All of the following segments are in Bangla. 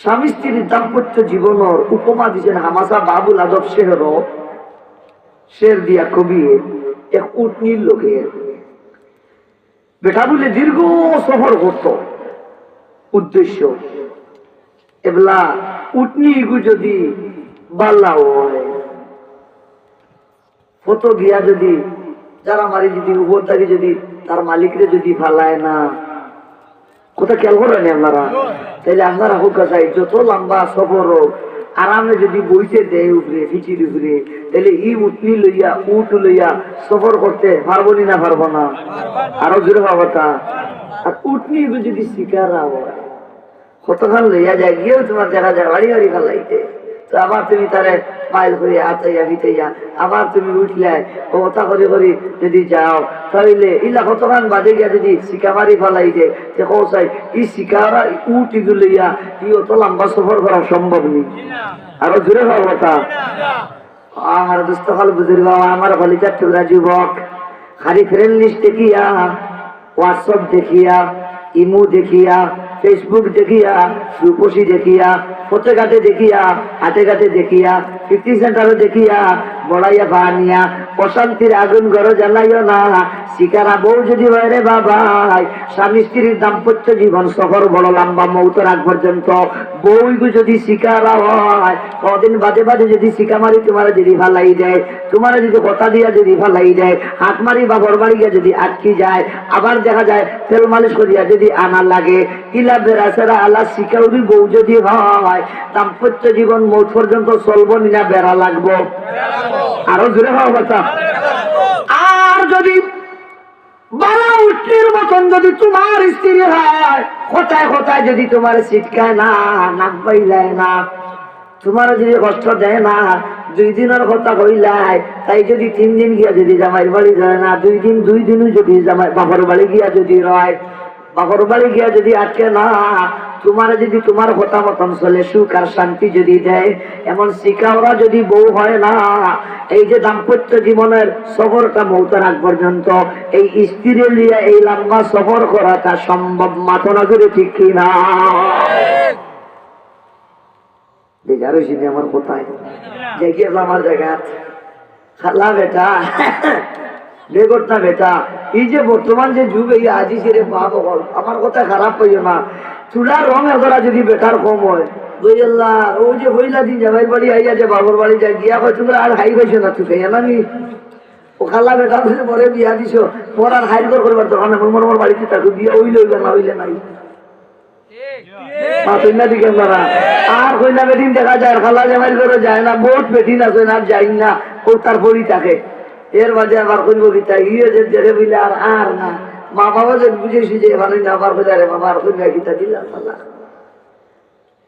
স্বামী স্ত্রীর দাম্পত্য জীবনের উপমা দিয়েছেন হামাসা বাবুল আদব শেহর। শের দিয়া কবি এক উটনির লোকের বেটা বলে দীর্ঘ সফর করত। উদ্দেশ্য, এবলা উটনি যদি বাল্লা হয়, ফটো গিয়া যদি, যারা মারি যদি উপর থাকে যদি, তার মালিকরে যদি ফালায় না কোথা খেয়াল করেন আপনারা? তাহলে আপনারা হোক চাই যত লম্বা সফর হোক আরামে যদি বইতে দেয় উপরে ফিচির উপরে তাহলে ই উঠনি লইয়া, উঠ লইয়া সফর করতে পারব নি পারব না? আরও জোরে তা আর উঠনি যদি শিকার হয় কতক্ষণ লইয়া যায়, গিয়েও তোমার দেখা যায়, বাড়ি বাড়ি ফেলাইতে। তো আবার তুমি তারে মাইল করে আতাইয়া ভিতাইয়া আবার তুমি উঠলে, কথা করে করে যদি যাও, তাহলে ইলা কতক্ষণ বাদে গিয়া যদি শিকা মারি ফেলাই যে কৌশাই ই শিকারা উঠ ইগুলো লইয়া ই অত লম্বা সফর করা সম্ভব নেই আরও জোরে হওয়ার কথা। আমার দুস্থ হল বুজুর্গ, আমার কলিজার টুকরা যুবক। খালি ফ্রেন্ড লিস্ট দেখিয়া হোয়াটসঅ্যাপ দেখিয়া, ইমো দেখিয়া ফেসবুক দেখিয়া, রূপসী দেখিয়া পথে ঘাটে দেখিয়া হাটে ঘাটে দেখিয়া ফিফটি সেন্টারও দেখিয়া বড়াইয়া ভানিয়া অশান্তির আগুন ঘর জ্বালাইও না। শিকারা বউ যদি হয় রে বাবা স্বামী স্ত্রীর দাম্পত্য জীবন সফর বড় লম্বা মৌতর আগ পর্যন্ত বউগু যদি শিকারা হয় কদিন বাদে বাদে যদি শিকা মারি তোমার যদি ফালাই দেয় তোমার যদি কথা দিয়া যদি ফালাই দেয় হাত মারি বা বরবাড়ি গিয়া যদি আটকি যায় আবার দেখা যায় তেল মালিশ করিয়া যদি আনা লাগে ইলা বেড়াছেরা আল্লাহ শিকাউরি বউ যদি হয় দাম্পত্য জীবন মৌত পর্যন্ত চলবো নিনা বেড়া লাগবো। আরও জোরে হওয়া কথা আর যদি বালা উঠলির মতন যদি তোমার স্ত্রী হয় কোথায় কোথায় যদি তোমার ছিটকায় না, নাক যায় না, তোমার যদি কষ্ট দেয় না, দুই দিনের কথা কইলাই তাই যদি তিন দিন গিয়া যদি জামাই বাড়ি যায় না, দুই দিন, দুই দিনও যদি জামাই বাবার বাড়ি গিয়া যদি রয় বাপর বাড়ি গিয়া যদি আটকে না, তোমার যদি তোমার কথা মতন চলে, সুখ আর শান্তি যদি দেয়, এমন শিকাওরা যদি বউ হয় না, এই যে দাম্পত্য জীবনের সফরটা মৌতার আগ পর্যন্ত, এই স্ত্রী নিয়ে এই লম্বা সফর করাটা সম্ভব মাথা না করে, ঠিক কিনা আমার কোথায়? দেখি আমার জায়গা খালা বেটা। বেগট না বেটা। এই যে বর্তমান যে যুগ, এই আজি ছেড়ে মা বকল আমার কথা খারাপ হইও না। রং যদি বেটার কম হয়। যে দিন যায় আর না খালা বেটা বিয়া হাই থাকো বিয়া না নাই। আর কইনা বেদিন দেখা যায় খালা জামাই করে যায় না, বহুত বেদিন আছে না যাই না। ও তার থাকে। এর মাঝে আবার কইব তাই ইয়ে যে আর আর না। মা বাবা যে বুঝেছি যে ভালো না, আবার কইলে, আরে বাবা, আর কইবা কিতা দিলাম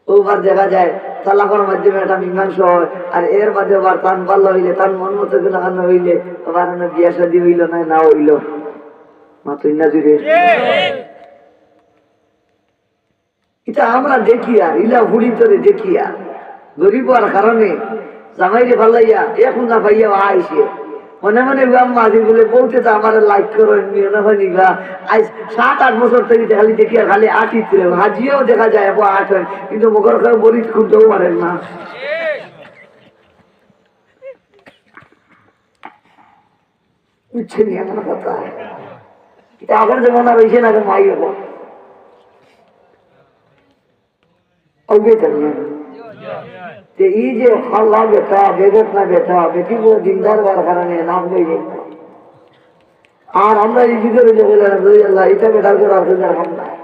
ওবার দেখা যায়, তালাকের মাধ্যমে একটা মীমাংস হয়, আর এর মাঝে আবার তান ভালো হইলে তার মন মতো গুলো হইলে, আবার বিয়া শাদি হইল না না হইল। মা তুই না জুড়ে এটা আমরা দেখি আর, ইলা হুড়ি তোরে দেখি আর। গরিব হওয়ার কারণে জামাইরে ভালাইয়া এখন না ভাইয়া আইসে। মনে মনে গাম মাঝি বলে বলতে তো আমার লাইক করো গা। আজ সাত, আট বছর থেকে খালি দেখি খালি আটই ছিল হাজিও দেখা যায় এবার আট হয়। কিন্তু মুখর খায় মরিচ খুঁজতেও পারেন না। বুঝছেন আমার কথা। এটা আগের না মাই হব। তো এই যে আল্লাহ বেটা বেদনা বেটা বেটিগুলো দিনদার হওয়ার কারণে নাম লই আর আমরা এই ভিতরে যে বললাম আল্লাহ এটা বেটার করে আর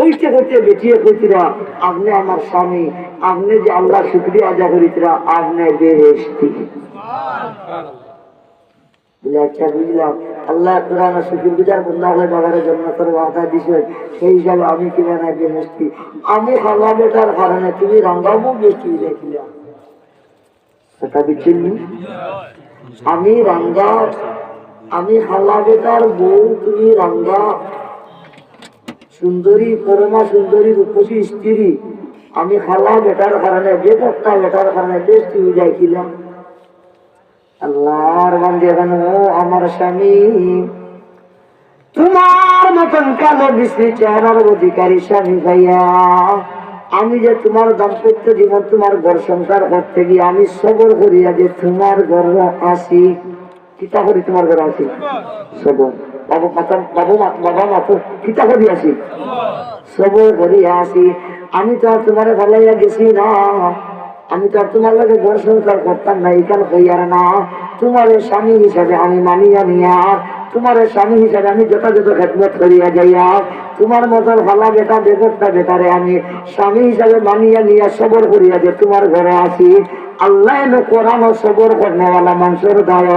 কইতে কইতে বেটিয়ে কইতিরা আপনি আমার স্বামী আপনি যে আল্লাহ শুক্রিয়া আদা করিতিরা আপনি বেহেস্তি আচ্ছা আমি কিনা আমি খাওয়া বেটার রাঙ্গা আমি হাল্লা বেটার বউ, তুমি রাঙ্গা সুন্দরী, পরমা সুন্দরী, রূপসী স্ত্রী। আমি খালা বেটার কারণে, যে একটা বেটার কারণে বেশ যাইছিলাম। আল্লাহর এখন ও আমার স্বামী, তোমার মতন কালো বিশ্রী চেহারার অধিকারী স্বামী ভাইয়া। আমি যে তোমার দাম্পত্য জীবন, তোমার ঘর সংসার করতে গিয়ে আমি সবর করিয়া যে তোমার ঘর আসি কিতা করি তোমার ঘর আসি? সবর। আমি তো আর তোমার ভালাইয়া গেছি না। আমি তো আর তোমার লগে ঘর সংসার করতাম না এখান হইয়ার না। তোমার স্বামী হিসাবে আমি মানিয়া নিয়া, তোমার স্বামী হিসাবে আমি যথাযথ খেদমত করিয়া যাইয়া, তোমার মতন ভালা বেটা বেগরটা বেটারে আমি স্বামী হিসাবে মানিয়া নিয়া সবর করিয়া যে তোমার ঘরে আসি আল্লাহ কোরআন সবর করনেওয়ালা মানুষের দায়।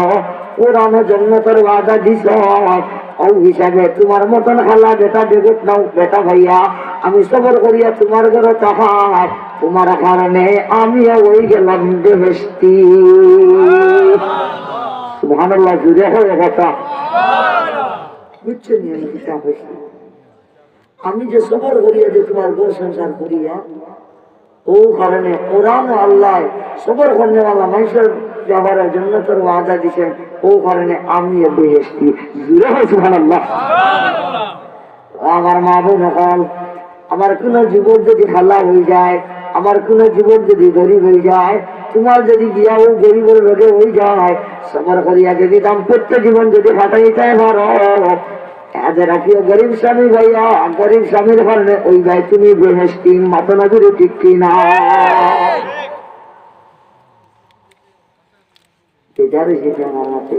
কোরআন জন্মতর ওয়াদা দিছ। তোমার মতন খালা বেটা বেগত নাও, বেটা ভাইয়া। আমি সবর করিয়া তোমার ঘরে তাহার তোমার কারণে আমি ওই গেলাম বেহেস্তি সুবহানাল্লাহ, জুড়ে হয়ে কথা আমি আমি যে সবর করিয়া যে তোমার ঘর সংসার করিয়া ও কারণে কোরআন আল্লাহ সবর করনেওয়ালা মানুষের ওয়াদা দিছেন ও কারণে আমি আমার মা বোন হল আমার কোন যুবক যদি হাল্লা হয়ে যায়, আমার কোন যুবক যদি গরিব হয়ে যায়, তোমার যদি বিয়া ও গরিবের লোকে হয়ে যায়, সবার করিয়া যদি দাম্পত্য জীবন যদি ফাটাইতে পারো এদের কি গরিব স্বামী ভাইয়া গরিব স্বামীর কারণে ওই ভাই তুমি বেহেস্তি মাতনাগুরি ঠিক কিনা। এটা সেটা আমার মতে